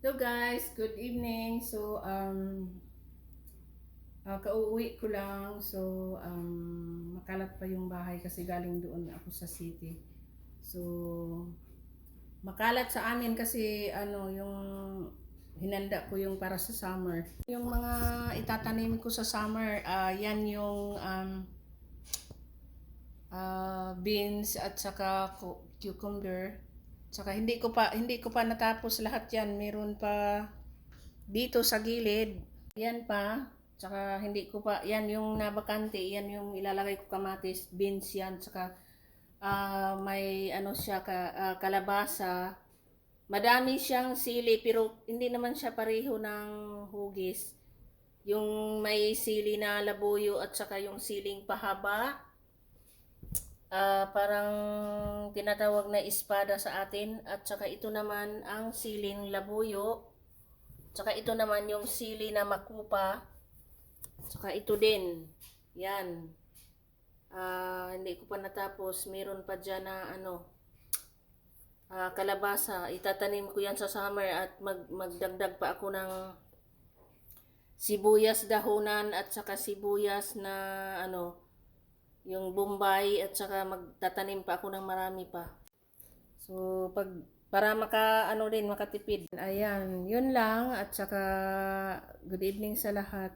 Hello guys, good evening. So, um, uh, kauwi ko lang. So, um, makalat pa yung bahay kasi galing doon ako sa city. So, makalat sa amin kasi ano, yung hinanda ko yung para sa summer. Yung mga itatanim ko sa summer, ah, yan yung um, ah, beans at saka cu- cucumber. Tsaka hindi ko pa hindi ko pa natapos lahat 'yan. Meron pa dito sa gilid. Yan pa. Tsaka hindi ko pa yan yung nabakante, yan yung ilalagay ko kamatis, beans yan, tsaka ah, may ano siya ka, ah, kalabasa. Madami siyang sili pero hindi naman siya pareho ng hugis. Yung may sili na labuyo at saka yung siling pahaba. Ah, parang tinatawag na espada sa atin at saka ito naman ang siling labuyo. Tsaka ito naman yung sili na makupa. Tsaka ito din. Yan. Ah, hindi ko pa natapos. Meron pa dyan na ano, ah, kalabasa. Itatanim ko yan sa summer at mag, magdagdag pa ako ng sibuyas dahunan at saka sibuyas na ano, yung Bombay at saka magtatanim pa ako ng marami pa. So pag para maka ano din makatipid. Ayan, yun lang at saka good evening sa lahat.